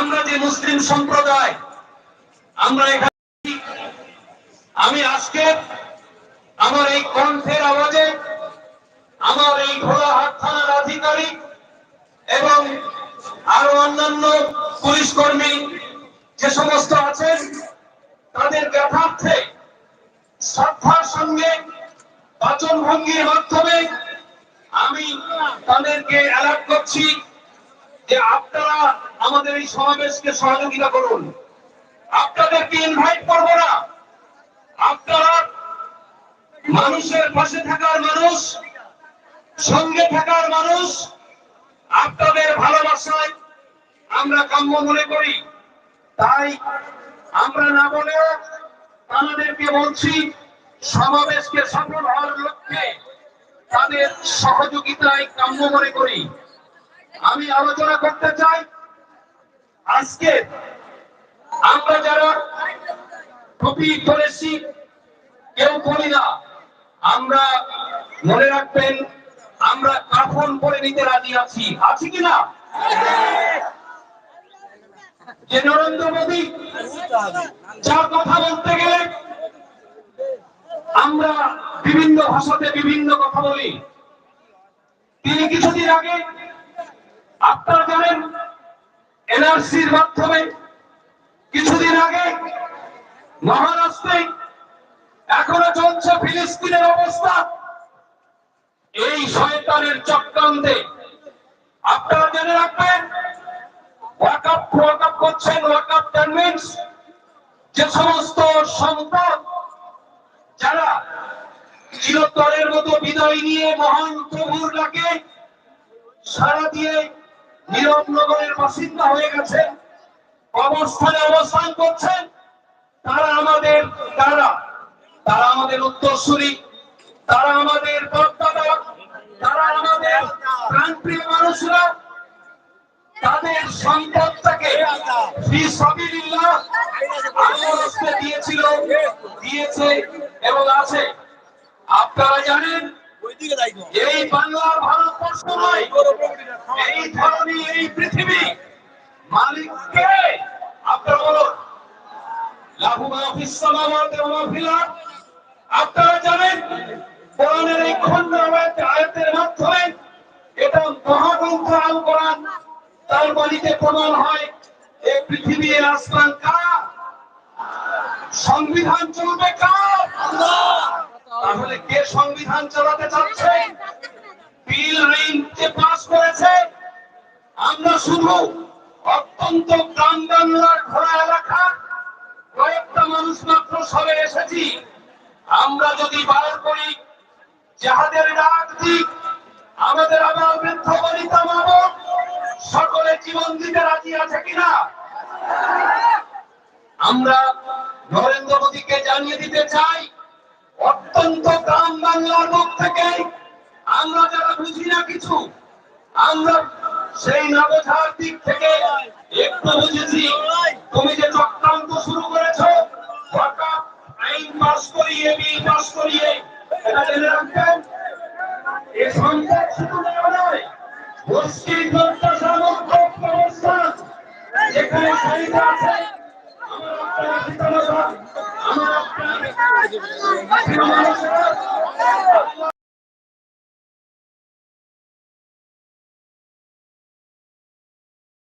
আমরা যে মুসলিম সম্প্রদায়, আমরা এখানে আমি আজকে আমার এই কণ্ঠের আওয়াজে আমার এই ঘোড়াহাট থানার আধিকারিক এবং আরও অন্যান্য পুলিশ কর্মী যে সমস্ত আছেন, তাদের ব্যথার্থে শ্রদ্ধার সঙ্গে বাচন ভঙ্গির মাধ্যমে আমি তাদেরকে অ্যালার্ট করছি যে আপনারা আমাদের এই সমাবেশকে সহযোগিতা করুন। আপনাদেরকে ইনভাইট করব না। আপনারা মানুষের পাশে থাকার মানুষ, সঙ্গে থাকার মানুষ, আপনাদের ভালোবাসায় আমরা কাম্য মনে করি। তাই আমরা না বলেও আমাদেরকে বলছি, সমাবেশকে সফল হওয়ার লক্ষ্যে তাদের সহযোগিতায় কাম্য মনে করি। আমি আলোচনা করতে চাই আজকে আমরা যারা টুপি করেছি কেউ করি না। আমরা মনে রাখবেন, আমরা কাফন পরে নিতে রাজি আছি। আছি কিনা যে নরেন্দ্র মোদী যার কথা বলতে গেলে আমরা বিভিন্ন ভাষাতে বিভিন্ন কথা বলি। তিনি কিছুদিন আগে আপনারা জানেন এনআরসির মাধ্যমে কিছুদিন আগে মহারাষ্ট্রে এখনও চলছে ফিলিস্তিনের অবস্থা। এই শয়তানের চক্রান্তে আপনারা জেনে রাখবেন করছেন যে সমস্ত সম্পদ যারা চিরতরের মতো বিদায় নিয়ে মহান প্রভুর সারা দিয়ে নীরব নগরের বাসিন্দা হয়ে গেছে অবস্থানে অবস্থান করছেন। তারা আমাদের তারা তারা আমাদের উত্তরসূরি, তারা আমাদের পদ্মাদা তারা আমাদের প্রাণপ্রিয় মানুষরা। তাদের সম্পদটাকে দিয়েছিল, দিয়েছে এবং আছে। আপনারা জানেন এই বাংলার ভারতবর্ষ নয় এই ধরনী এই পৃথিবী মালিককে আপনারা বলুন লাহু মা ফিস সামাওয়াতি ওয়া মা ফিল আরদ আপনারা জানেন কোরআনের এই আয়াতে আয়াতের মাধ্যমে এটা মহাগ্রন্থ আল কোরআন তার বাণীতে প্রমাণ হয় এই পৃথিবীর আসমান কার? সংবিধান চলবে কার? তাহলে কে সংবিধান চালাতে চাচ্ছে? বিল যে পাস করেছে, আমরা শুধু অত্যন্ত গ্রাম বাংলার ঘোড়া এলাকা, কয়েকটা মানুষ মাত্র সবে এসেছি। আমরা যদি বার করি, যাহাদের ডাক দিক, আমাদের আবার বৃদ্ধ সকলে জীবন দিতে রাজি আছে কিনা? আমরা নরেন্দ্র মোদীকে জানিয়ে দিতে চাই অত্যন্ত গ্রাম বাংলার মুখ থেকে আমরা যারা বুঝি না কিছু, আমরা সেই নবঝার দিক থেকে একটু বুঝেছি। তুমি যে চক্রান্ত শুরু করেছ আইন পাস করিয়ে, বিল পাস করিয়ে, এটা জেনে রাখবেন, এ শুধু যেখানে আছে আমার আপনার প্রিয় মানুষেরা, আল্লাহ